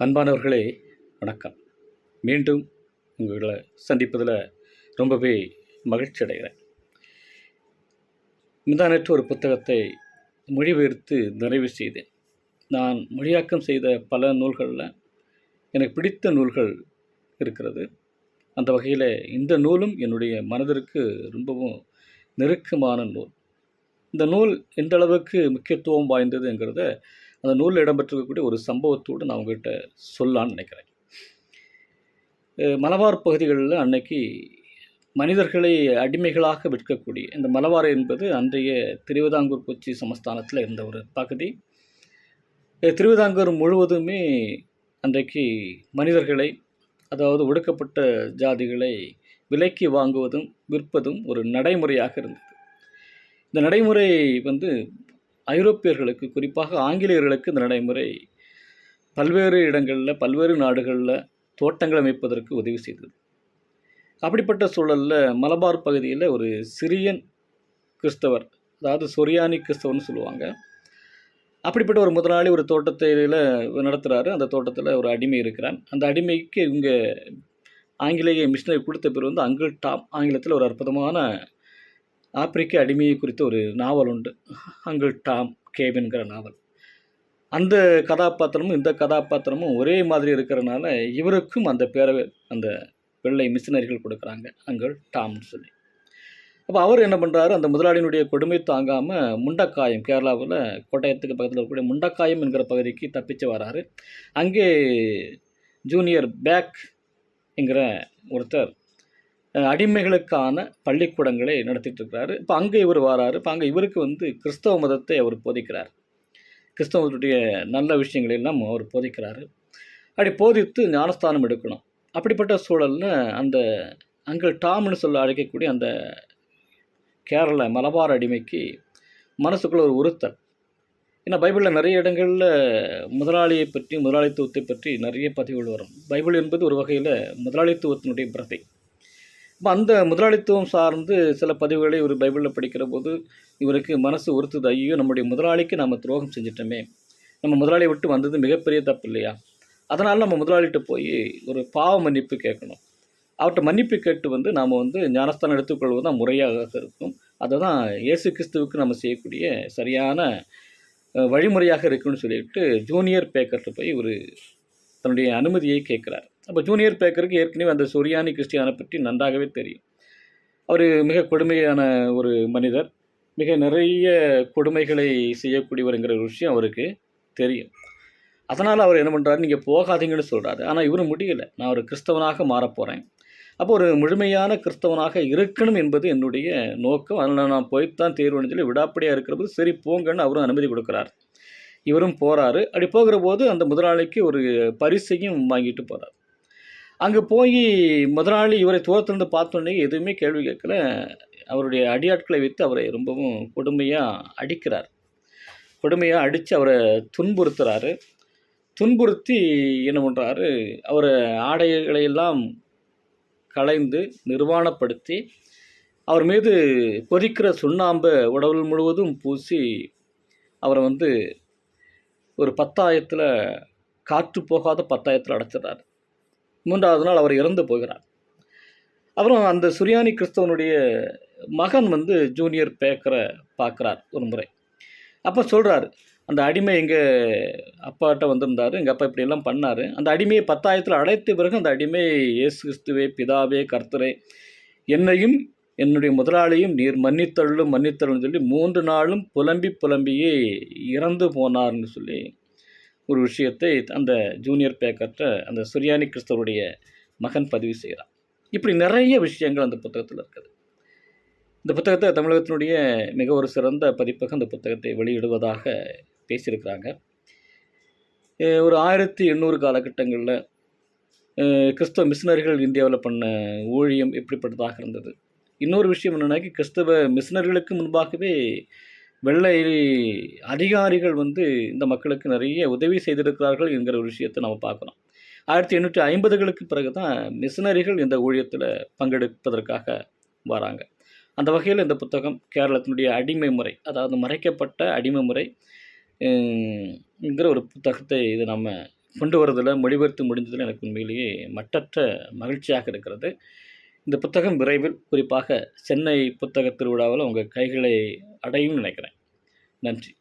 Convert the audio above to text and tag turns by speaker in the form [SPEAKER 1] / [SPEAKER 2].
[SPEAKER 1] அன்பானவர்களே வணக்கம். மீண்டும் உங்களை சந்திப்பதில் ரொம்பவே மகிழ்ச்சி அடைகிறேன். முந்தானற்று ஒரு புத்தகத்தை மொழிபெயர்த்து நிறைவு செய்தேன். நான் மொழியாக்கம் செய்த பல நூல்களில் எனக்கு பிடித்த நூல்கள் இருக்கிறது. அந்த வகையில் இந்த நூலும் என்னுடைய மனதிற்கு ரொம்பவும் நெருக்கமான நூல். இந்த நூல் எந்த அளவுக்கு முக்கியத்துவம் வாய்ந்ததுங்கிறத அந்த நூலில் இடம்பெற்றிருக்கக்கூடிய ஒரு சம்பவத்தோடு நான் உங்கள்கிட்ட சொல்லான்னு நினைக்கிறேன். மலபார் பகுதிகளில் அன்னைக்கு மனிதர்களை அடிமைகளாக விற்கக்கூடிய இந்த மலபார் என்பது அன்றைய திருவிதாங்கூர் கொச்சி சமஸ்தானத்தில் இருந்த ஒரு பகுதி. திருவிதாங்கூர் முழுவதுமே அன்றைக்கு மனிதர்களை அதாவது ஒடுக்கப்பட்ட ஜாதிகளை விலைக்கு வாங்குவதும் விற்பதும் ஒரு நடைமுறையாக இருந்தது. இந்த நடைமுறை வந்து ஐரோப்பியர்களுக்கு குறிப்பாக ஆங்கிலேயர்களுக்கு இந்த நடைமுறை பல்வேறு இடங்களில் பல்வேறு நாடுகளில் தோட்டங்கள் அமைப்பதற்கு உதவி செய்தது. அப்படிப்பட்ட சூழலில் மலபார் பகுதியில் ஒரு சிரியன் கிறிஸ்தவர் அதாவது சொரியானி கிறிஸ்தவர்னு சொல்லுவாங்க. அப்படிப்பட்ட ஒரு முதலாளி ஒரு தோட்டத்தில் நடத்துகிறாரு அந்த தோட்டத்தில் ஒரு அடிமை இருக்கிறான். அந்த அடிமைக்கு இவங்க ஆங்கிலேய மிஷினரி கொடுத்த பேர் வந்து அங்கிள் டாம் ஆங்கிலத்தில் ஒரு அற்புதமான ஆப்பிரிக்க அடிமையை குறித்த ஒரு நாவல் உண்டு. அங்கிள் டாம் கேபின்கிற நாவல். அந்த கதாபாத்திரமும் இந்த கதாபாத்திரமும் ஒரே மாதிரி இருக்கிறனால இவருக்கும் அந்த பேரவை அந்த வெள்ளை மிஷினரிகள் கொடுக்குறாங்க. அங்கிள் டாம்னு சொல்லி. அப்போ அவர் என்ன பண்ணுறாரு அந்த முதலாளியினுடைய கொடுமை தாங்காமல் முண்டக்காயம் கேரளாவில் கோட்டயத்துக்கு பக்கத்தில் இருக்கக்கூடிய முண்டக்காயம் என்கிற பகுதிக்கு தப்பிச்சு வராரு. அங்கே ஜூனியர் பேக் என்கிற ஒருத்தர் அடிமைகளுக்கான பள்ளிக்கூடங்களை நடத்திட்டு இருக்கிறாரு இப்போ அங்கே இவர் வராரு. இப்போ அங்கே இவருக்கு வந்து கிறிஸ்தவ மதத்தை அவர் போதிக்கிறார். கிறிஸ்தவத்துடைய நல்ல விஷயங்களை எல்லாம் அவர் போதிக்கிறாரு. அப்படி போதித்து ஞானஸ்தானம் எடுக்கணும். அப்படிப்பட்ட சூழலில் அந்த அங்கிள் டாம்னு சொல்ல அழைக்கக்கூடிய அந்த கேரள மலபார் அடிமைக்கு மனசுக்குள்ள ஒரு உறுத்தல். ஏன்னா பைபிளில் நிறைய இடங்களில் முதலாளியை பற்றி முதலாளித்துவத்தை பற்றி நிறைய பதிவுகள் வரும். பைபிள் என்பது ஒரு வகையில் முதலாளித்துவத்தினுடைய பிரதை. இப்போ அந்த முதலாளித்துவம் சார்ந்து சில பதிவுகளை இவர் பைபிளில் படிக்கிற போது இவருக்கு மனசு உறுத்துது ஐயோ நம்முடைய முதலாளிக்கு நம்ம துரோகம் செஞ்சிட்டோமே. நம்ம முதலாளியை விட்டு வந்தது மிகப்பெரிய தப்பு இல்லையா? அதனால் நம்ம முதலாளிகிட்ட போய் ஒரு பாவ மன்னிப்பு கேட்கணும். அவர்கிட்ட மன்னிப்பு கேட்டு வந்து நாம் வந்து ஞானஸ்தானம் எடுத்துக்கொள்வது தான் முறையாக இருக்கும். அதை தான் இயேசு கிறிஸ்துவுக்கு நம்ம செய்யக்கூடிய சரியான வழிமுறையாக இருக்குன்னு சொல்லிட்டு ஜூனியர் பேக்கர்கிட்ட போய் ஒரு தன்னுடைய அனுமதியை கேட்குறார். அப்போ ஜூனியர் பேக்கருக்கு ஏற்கனவே அந்த சொரியானி கிறிஸ்டியானை பற்றி நன்றாகவே தெரியும். அவர் மிக கொடுமையான ஒரு மனிதர். மிக நிறைய கொடுமைகளை செய்யக்கூடியவருங்கிற ஒரு விஷயம் அவருக்கு தெரியும். அதனால் அவர் என்ன பண்ணுறாரு நீங்கள் போகாதீங்கன்னு சொல்கிறாரு ஆனால் இவரும் முடியலை. நான் ஒரு கிறிஸ்தவனாக மாறப் போகிறேன் அப்போ ஒரு முழுமையான கிறிஸ்தவனாக இருக்கணும் என்பது என்னுடைய நோக்கம். அதனால் நான் போய்த்தான் தேர்வுன்னு சொல்லி விடாப்படியாக இருக்கிறபோது சரி போங்கன்னு அவரும் அனுமதி கொடுக்குறாரு. இவரும் போகிறாரு அப்படி போகிற போது அந்த முதலாளிக்கு ஒரு பரிசையும் வாங்கிட்டு போகிறார் அங்கே போய் முதலாளி இவரை தூரத்திலிருந்து பார்த்தோன்னே எதுவுமே கேள்வி கேட்கல. அவருடைய அடியாட்களை வைத்து அவரை ரொம்பவும் கொடுமையாக அடிக்கிறார். கொடுமையாக அடித்து அவரை துன்புறுத்துகிறாரு துன்புறுத்தி என்ன பண்ணுறாரு அவரை ஆடைகளையெல்லாம் களைந்து நிர்வாணப்படுத்தி அவர் மீது கொதிக்கிற சுண்ணாம்பை உடல் முழுவதும் பூசி அவரை வந்து ஒரு பத்தாயத்தில் காற்று போகாத பத்தாயத்தில் அடைச்சிடுறாரு. மூன்றாவது நாள் அவர் இறந்து போகிறார். அப்புறம் அந்த சுரியானி கிறிஸ்தவனுடைய மகன் வந்து ஜூனியர் பேக்கரை பார்க்குறார் ஒரு முறை. அப்போ சொல்கிறாரு அந்த அடிமை எங்கள் அப்பாட்ட வந்திருந்தார் எங்கள் அப்பா இப்படியெல்லாம் பண்ணார். அந்த அடிமையை பத்தாயிரத்தில் அழைத்த பிறகு அந்த அடிமை இயேசு கிறிஸ்துவே பிதாவே கர்த்தரே என்னையும் என்னுடைய முதலாளியும் நீர் மன்னித்தள்ளும் மன்னித்தள்ளும் சொல்லி மூன்று நாளும் புலம்பி புலம்பியே இறந்து போனார்னு சொல்லி ஒரு விஷயத்தை அந்த ஜூனியர் பேக்கர்ட்ட அந்த சுரியானி கிறிஸ்தவருடைய மகன் பதிவு செய்கிறான் இப்படி நிறைய விஷயங்கள் அந்த புத்தகத்தில் இருக்குது. இந்த புத்தகத்தை தமிழகத்தினுடைய மிக ஒரு சிறந்த பதிப்பகம் அந்த புத்தகத்தை வெளியிடுவதாக பேசியிருக்கிறாங்க. ஒரு ஆயிரத்தி எண்ணூறு காலகட்டங்களில் கிறிஸ்தவ மிஷினரிகள் இந்தியாவில் பண்ண ஊழியம் எப்படிப்பட்டதாக இருந்தது. இன்னொரு விஷயம் என்னென்னாக்கி கிறிஸ்தவ மிஷினர்களுக்கு முன்பாகவே வெள்ளை அதிகாரிகள் வந்து இந்த மக்களுக்கு நிறைய உதவி செய்திருக்கிறார்கள் என்கிற ஒரு விஷயத்தை நம்ம பார்க்குறோம் ஆயிரத்தி எண்ணூற்றி ஐம்பதுகளுக்கு பிறகு தான் மிஷினரிகள் இந்த ஊழியத்தில் பங்கெடுப்பதற்காக வராங்க. அந்த வகையில் இந்த புத்தகம் கேரளத்தினுடைய அடிமை முறை அதாவது மறைக்கப்பட்ட அடிமை முறை அஹ், ஒரு புத்தகத்தை இது நம்ம கொண்டு வரதில் மொழிபெயர்த்து முடிந்ததில் எனக்கு உண்மையிலேயே மட்டற்ற மகிழ்ச்சியாக இருக்கிறது. இந்த புத்தகம் விரைவில் குறிப்பாக சென்னை புத்தக திருவிழாவில் உங்கள் கைகளை அடையும் நினைக்கிறேன். நன்றி.